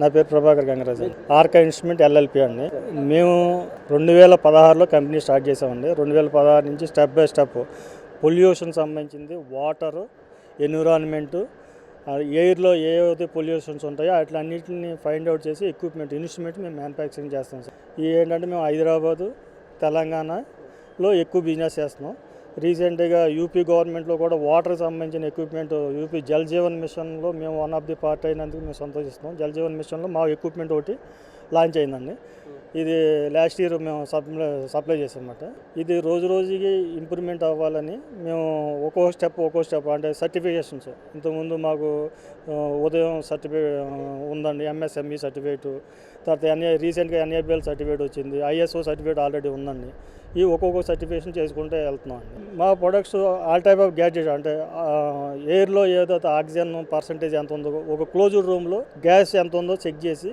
నా పేరు Prabhakar Gangaraju Arka instrument LLP అండి. మేము రెండు వేల పదహారులో కంపెనీ స్టార్ట్ చేసామండి రెండు వేల పదహారు నుంచి స్టెప్ బై స్టెప్ పొల్యూషన్ సంబంధించింది వాటర్ ఎన్విరాన్మెంటు ఎయిర్లో ఏ అయితే పొల్యూషన్స్ ఉంటాయో అట్లన్నింటిని ఫైండ్ అవుట్ చేసి ఎక్విప్మెంట్ ఇన్స్ట్రుమెంట్ మేము మ్యానుఫ్యాక్చరింగ్ చేస్తాం సార్. ఏంటంటే మేము హైదరాబాదు తెలంగాణలో ఎక్కువ బిజినెస్ చేస్తున్నాం. రీసెంట్గా యూపీ గవర్నమెంట్లో కూడా వాటర్ సంబంధించిన ఎక్విప్మెంట్ యూపీ జల్ జీవన్ మిషన్లో మేము వన్ ఆఫ్ ది పార్ట్ అయినందుకు మేము సంతోషిస్తున్నాం. జల్ జీవన్ మిషన్లో మా ఎక్విప్మెంట్ ఒకటి లాంచ్ అయిందండి. ఇది లాస్ట్ ఇయర్ మేము సప్లై సప్లై చేసామన్నమాట. ఇది రోజు రోజుకి ఇంప్రూవ్మెంట్ అవ్వాలని మేము ఒక్కో స్టెప్ ఒక్కో స్టెప్ అంటే సర్టిఫికేషన్స్ ఇంతకుముందు మాకు ఉదయం సర్టిఫికేట్ ఉందండి ఎంఎస్ఎంఈ సర్టిఫికేట్ తర్వాత ఎన్ఏ రీసెంట్గా ఎన్ఏబిఎల్ సర్టిఫికేట్ వచ్చింది ఐఎస్ఓ సర్టిఫికేట్ ఆల్రెడీ ఉందండి. ఈ ఒక్కొక్క సర్టిఫికేషన్ చేసుకుంటే వెళ్తున్నాం అండి మా products all type of gadget అంటే ఎయిర్లో ఏదో ఆక్సిజన్ పర్సంటేజ్ ఎంత ఉందో ఒక క్లోజ్డ్ రూమ్లో గ్యాస్ ఎంత ఉందో చెక్ చేసి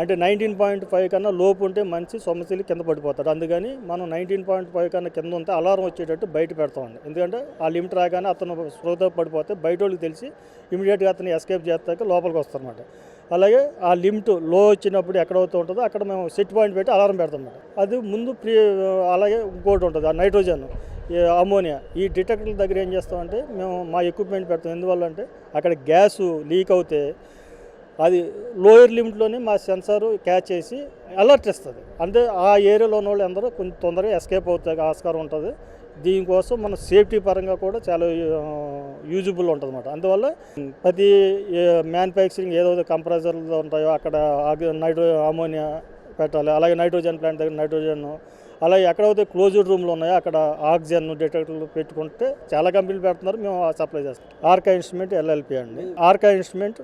అంటే నైన్టీన్ పాయింట్ ఫైవ్ కన్నా లోపు ఉంటే మంచి సొమ్మశీలి కింద పడిపోతాడు. అందుకని మనం నైన్టీన్ పాయింట్ ఫైవ్ కన్నా కింద ఉంటే అలారం వచ్చేటట్టు బయట పెడతామండి ఎందుకంటే ఆ లిమిట్ రాగానే అతను స్పృహతో పడిపోతే బయట వాళ్ళకి తెలిసి ఇమీడియట్గా అతను ఎస్కేప్ చేస్తాక లోపలికి వస్తారన్నమాట. అలాగే ఆ లిమిట్లో వచ్చినప్పుడు ఎక్కడవుతూ ఉంటుందో అక్కడ మేము సెట్ పాయింట్ పెట్టి అలారం పెడతామన్నమాట అది ముందు ప్రీ అలాగే ఇంకోటి ఉంటుంది ఆ నైట్రోజన్ ఈ అమోనియా ఈ డిటెక్టర్ల దగ్గర ఏం చేస్తామంటే మేము మా ఎక్విప్మెంట్ పెడతాం. ఎందువల్ల అంటే అక్కడ గ్యాసు లీక్ అవుతే అది లోయర్ లిమిట్లోనే మా సెన్సార్ క్యాచ్ చేసి అలర్ట్ ఇస్తుంది. అంటే ఆ ఏరియాలో ఉన్న వాళ్ళు అందరూ కొంచెం తొందరగా ఎస్కేప్ అవుతాయి ఆస్కారం ఉంటుంది. దీనికోసం మన సేఫ్టీ పరంగా కూడా చాలా యూజబుల్ ఉంటుంది అనమాట అందువల్ల ప్రతి మ్యానుఫ్యాక్చరింగ్ ఏదైతే కంప్రెసర్లు ఉంటాయో అక్కడ నైట్రో అమోనియా పెట్టాలి. అలాగే నైట్రోజన్ ప్లాంట్ దగ్గర నైట్రోజన్ అలాగే ఎక్కడైతే క్లోజ్డ్ రూమ్లు ఉన్నాయో అక్కడ ఆక్సిజన్ డిటెక్టర్లు పెట్టుకుంటే చాలా కంపెనీలు పెడుతున్నారు. మేము సప్లై చేస్తాం. ఆర్కా ఇన్స్ట్రుమెంట్ ఎల్ఎల్పి అండి. Arka instrument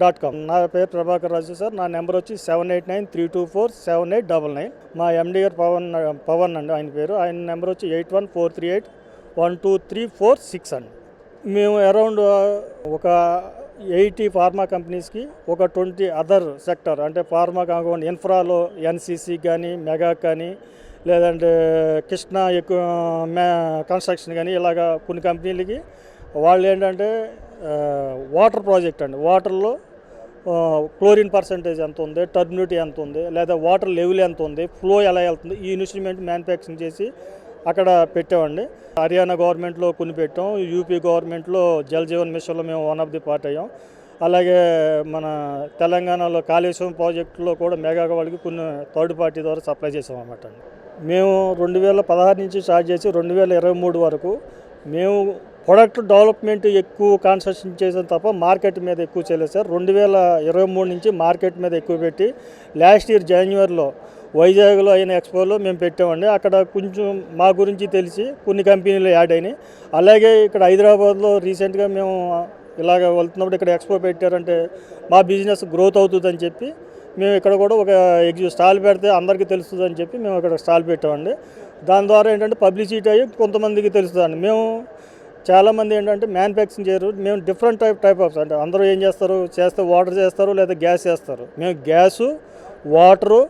dot com. నా పేరు ప్రభాకర్ రాజు సార్. నా నెంబర్ వచ్చి seven eight nine three two four seven eight double nine. మా ఎండి గారు పవన్ పవన్ అండి ఆయన పేరు. ఆయన నెంబర్ వచ్చి eight one four three eight one two three four six అండి. మేము అరౌండ్ ఒక ఎయిటీ ఫార్మా కంపెనీస్కి ఒక ట్వంటీ అదర్ సెక్టర్ అంటే ఫార్మా కాకుండా ఇన్ఫ్రాలో ఎన్సీసీ కానీ మెగా కానీ లేదంటే కృష్ణ ఎక్కువ మే కన్స్ట్రక్షన్ కానీ ఇలాగా కొన్ని కంపెనీలకి వాళ్ళు ఏంటంటే వాటర్ ప్రాజెక్ట్ అండి. వాటర్లో క్లోరిన్ పర్సంటేజ్ ఎంత ఉంది టర్మినిటీ ఎంత ఉంది లేదా వాటర్ లెవెల్ ఎంత ఉంది ఫ్లో ఎలా వెళ్తుంది ఈ ఇన్స్ట్రుమెంట్ మ్యానుఫ్యాక్చరింగ్ చేసి అక్కడ పెట్టామండి. హర్యానా గవర్నమెంట్లో కొన్ని పెట్టాం యూపీ గవర్నమెంట్లో జల్ జీవన్ మిషన్లో మేము వన్ ఆఫ్ ది పార్ట్ అయ్యాం. అలాగే మన తెలంగాణలో కాళేశ్వరం ప్రాజెక్టులో కూడా మెగా వాళ్ళకి కొన్ని థర్డ్ పార్టీ ద్వారా సప్లై చేసాం అనమాట అండి. మేము రెండు వేల పదహారు నుంచి స్టార్ట్ చేసి రెండు వేల ఇరవై మూడు వరకు మేము ప్రొడక్ట్ డెవలప్మెంట్ ఎక్కువ కాన్సన్ట్రేషన్ చేసాం తప్ప మార్కెట్ మీద ఎక్కువ చేయలేదు సార్. రెండు వేల ఇరవై మూడు నుంచి మార్కెట్ మీద ఎక్కువ పెట్టి లాస్ట్ ఇయర్ జనవరిలో వైజాగ్లో అయిన ఎక్స్పోలో మేము పెట్టామండి. అక్కడ కొంచెం మా గురించి తెలిసి కొన్ని కంపెనీలు యాడ్ అయినాయి. అలాగే ఇక్కడ హైదరాబాద్లో రీసెంట్గా మేము ఇలాగ వెళ్తున్నప్పుడు ఇక్కడ ఎక్స్పో పెట్టారంటే మా బిజినెస్ గ్రోత్ అవుతుందని చెప్పి మేము ఇక్కడ కూడా ఒక ఎగ్జి స్టాల్ పెడితే అందరికీ తెలుస్తుందని చెప్పి మేము ఇక్కడ స్టాల్ పెట్టామండి. దాని ద్వారా ఏంటంటే పబ్లిసిటీ అయ్యి కొంతమందికి తెలుస్తుందండి. మేము చాలామంది ఏంటంటే మ్యానుఫ్యాక్చరింగ్ చేయరు. మేము డిఫరెంట్ టైప్ టైప్ ఆఫ్ అంటే అందరూ ఏం చేస్తారు? చేస్తే వాటర్ చేస్తారు లేదా గ్యాస్ చేస్తారు. మేము గ్యాసు వాటరు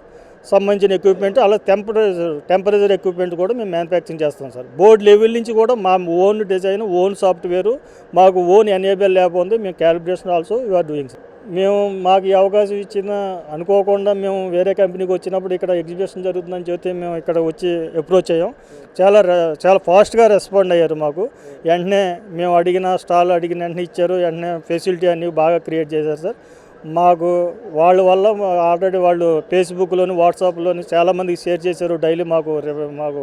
సంబంధించిన ఎక్విప్మెంట్ అలా టెంపరేచర్ టెంపరేచర్ ఎక్విప్మెంట్ కూడా మేము మ్యానుఫ్యాక్చరింగ్ చేస్తాం సార్. బోర్డ్ లెవెల్ నుంచి కూడా మా ఓన్ డిజైన్ ఓన్ సాఫ్ట్వేర్ మాకు ఓన్ ఎనేబుల్ ల్యాబ్ ఉంది. మేము calibration also you are doing sir. మేము మాకు ఈ అవకాశం ఇచ్చిన అనుకోకుండా మేము వేరే కంపెనీకి వచ్చినప్పుడు ఇక్కడ ఎగ్జిబిషన్ జరుగుతుందని చెప్తే మేము ఇక్కడ వచ్చి అప్రోచ్ అయ్యాం. చాలా చాలా ఫాస్ట్గా రెస్పాండ్ అయ్యారు మాకు. వెంటనే మేము అడిగిన స్టాల్ అడిగిన వెంటనే ఇచ్చారు. వెంటనే ఫెసిలిటీ అన్ని బాగా క్రియేట్ చేశారు సార్. మాకు వాళ్ళ వల్ల ఆల్రెడీ వాళ్ళు ఫేస్బుక్లోని వాట్సాప్లోని చాలామందికి షేర్ చేశారు. డైలీ మాకు మాకు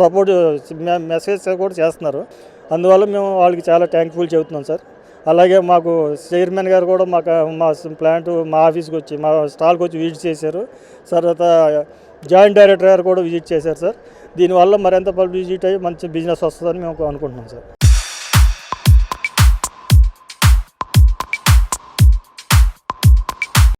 సపోర్ట్ మెసేజ్ కూడా చేస్తున్నారు. అందువల్ల మేము వాళ్ళకి చాలా థ్యాంక్ఫుల్ చెబుతున్నాం సార్. అలాగే మాకు చైర్మన్ గారు కూడా మాకు మా ప్లాంట్ మా ఆఫీస్కి వచ్చి మా స్టాల్కి వచ్చి విజిట్ చేశారు. తర్వాత జాయింట్ డైరెక్టర్ గారు కూడా విజిట్ చేశారు సార్. దీనివల్ల మరింత పబ్లిసిటీ అయ్యి మంచి బిజినెస్ వస్తుందని మేము అనుకుంటున్నాం సార్.